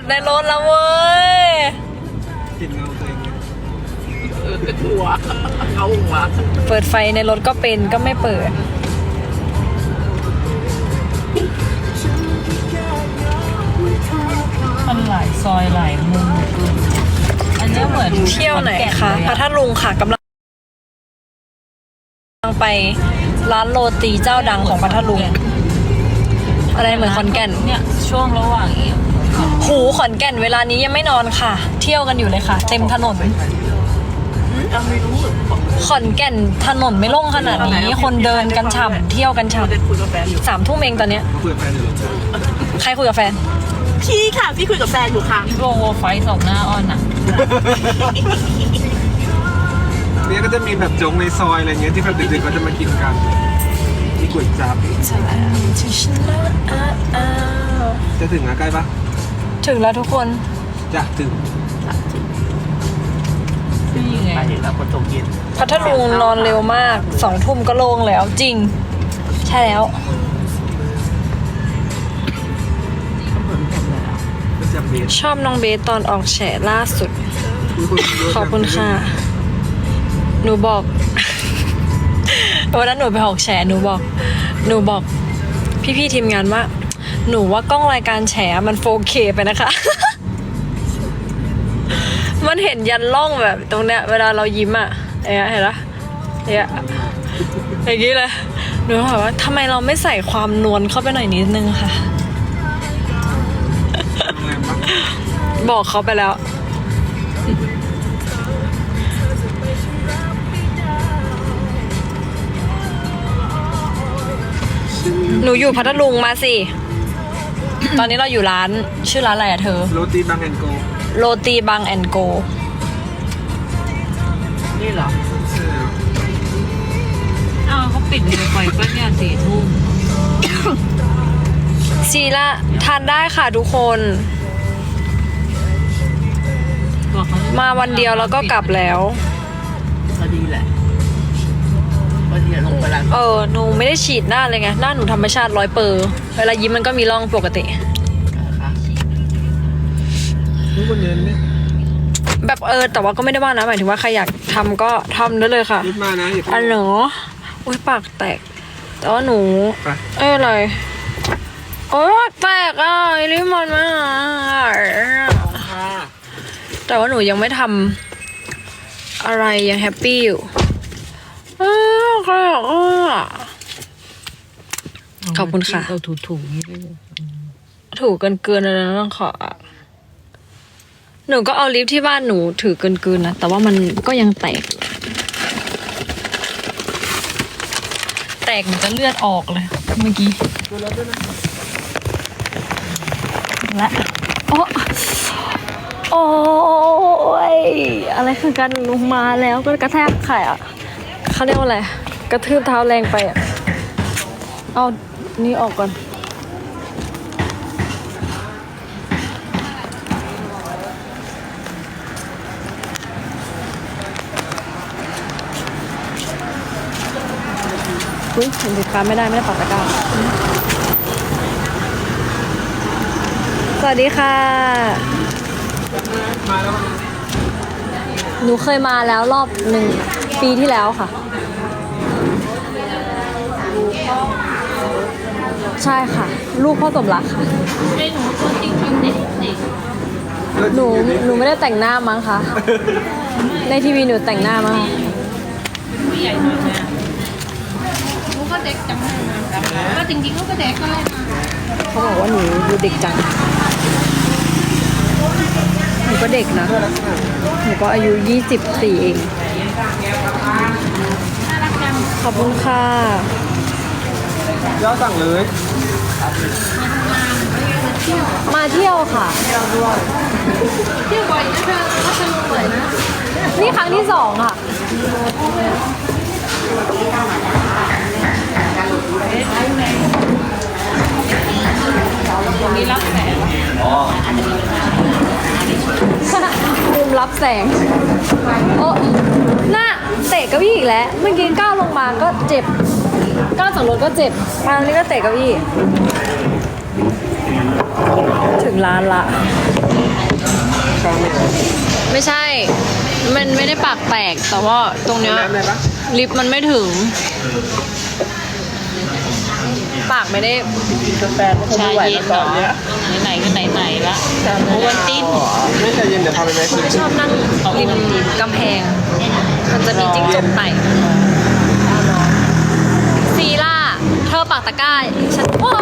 ดในรถแล้วเว้ยเห็นเงาตัวเองเลยเออหัวเขาหัวเปิดไฟในรถก็เป็นก็ไม่เปิด มันหลายซอยหลายมุมเกินอันเนี้ยเหมือนเที่ยวไหนขอแก่คะเลยพัทลุงค่ะกำลังไปร้านโรตีเจ้าดังของพัทลุงอะไรเหมือนขอนแก่นเนี่ยช่วงระหว่างอีก หูขอนแก่นเวลานี้ยังไม่นอนค่ะ เที่ยวกันอยู่เลยค่ะ เต็มถนนยังไม่รู้ขอนแก่นถนนไม่โล่งขนาดนี้ คนเดินกันฉ่ำเที่ยวกันฉ่ได้คุยกับแฟนอยู่ำสามทุ่มเองตอนเนี้ยเขาคุยกับแฟนอยู่ใครคุยกับแฟน พี่ค่ะ พี่คุยกับแฟนอยู่ค่ะโลโวไฟสองหน้าอ้อนอะ เนี่ยก็จะมีแบบจงในซอยอะไรเงี้ยที่แบบดึกๆก็จะมากินกัน มีก๋วยจั๊บจะถึงนะใกล้ปะ ถึงแล้วทุกคนจะถึงนี่ไงไปแล้วคนตกเย็นพัทลุงนอนเร็วมากสองทุ่มก็โล่งแล้วจริง ใช่แล้วก็จะเบสชอบน้องเบสตอนออกแฉล่าสุด ขอบคุณค่ะ หนูบอกวันนั้นหนูไปออกแฉหนูบอก หนูบอก พี่ๆทีมงานว่า หนูว่ากล้องรายการแฉมัน 4K ไปนะคะ มันเห็นยันล่องแบบตรงเนี้ย เวลาเรายิ้มอะเนี้ยเห็นปะเนี่ยอย่างนี้เลยหนูถามว่าทำไมเราไม่ใส่ความนวลเข้าไปหน่อยนิดนึงค่ะโรงแรมปะบอกเขาไปแล้วหนูอยู่พัทลุงมาสิ ตอนนี้เราอยู่ร้านชื่อร้านอะไรอะเธอ โรตีบางแอนโกโรตีบางแอนโก นี่เหรอเอออ้าวเขาปิดเลยไปก็เนี่ยสี่ทุ่มซีละทานได้ค่ะทุกคน บอกเขาจะมาวันเดียวแล้วก็กลับแล้วพอดีแหละ เออ หนูไม่ได้ฉีดหน้าเลยไง หน้าหนูธรรมชาติร้อยเปอร์เวลายิ้มมันก็มีร่องปกตินะคะทุกคนเดินเนี่ยแบบเออ แต่ว่าก็ไม่ได้ว่านะ หมายถึงว่าใครอยากทำก็ทำได้เลยค่ะรีบมานะอย่าเพิ่ง อันหนูอุ้ยปากแตก แต่ว่าหนู ไป เอ้ยอะไร โอ้ยแตกอะรีบมันมาแต่ว่าหนูยังไม่ทำอะไรยังแฮปปี้อยู่อ้าวใครอะอ้า ขอบคุณค่ะเอาถูๆนี่ด้วยถูกเกินเกินๆเลยนะต้องขออะหนูก็เอาลิปที่บ้านหนูถือเกินเกินๆนะ แต่ว่ามันก็ยังแตกอยู่แตกเหมือนจะเลือดออกเลย เมื่อกี้และโอ้โอ้ยอะไรคือการลงมาแล้วก็กระแทกไข่อะเขาเรียกว่าอะไร กระทืบเท้าแรงไปอะ เอา นี่ออกก่อน อุ้ยเห็นสินค้าไม่ได้ไม่ได้ปักตะกร้าสวัสดีค่ะ หนูเคยมาแล้วรอบหนึ่งปีที่แล้วค่ะ ใช่ค่ะ ลูกพ่อสมรักค่ะไม่หนูตัวจริงๆเด็กเด็กหนูหนูไม่ได้แต่งหน้ามั้งคะ ในทีวีหนูแต่งหน้ามั้งคะผู้ใหญ่หน่อยนะลูกก็เด็กจังเลยนะก็จริงๆลูกก็เด็กก็เลยนะเขาบอกว่าหนูดูเด็กจัง หนูก็เด็กนะ หนูก็อายุ24เอง ขอบคุณค่ะ ย่อสั่งเลยมาเที่ยวค่ะ เที่ยวบ่อยนะเธอก็สนุกเลยนะนี่ครั้งที่สองค่ะตรงนี้รับแสงมุมรับแสง โอ้หน้าเตะเก้าอี้อีกแล้ว เมื่อกี้ก้าวลงมาก็เจ็บ ก้าวจากรถก็เจ็บมาตรงนี้ก็เตะเก้าอี้ถึงร้านละข้าวไม่เอาไม่ใช่ มันไม่ได้ปากแตก แต่ว่าตรงเนี้ยน้ำได้ปะลิฟต์มันไม่ถึง ปากไม่ได้กาแฟก็คงชาไม่ไหวเย็แล้นวตเหรออนเนี้ยไหนๆก็ไหนๆละโอวันตินไม่ใจเย็นเดี๋ยวพาไปแม่กินไม่ชอบนั่งริมกำแพง มันจะมีจิ้งจกไต่ซี ล่า เธอปากตะก้าฉันว้า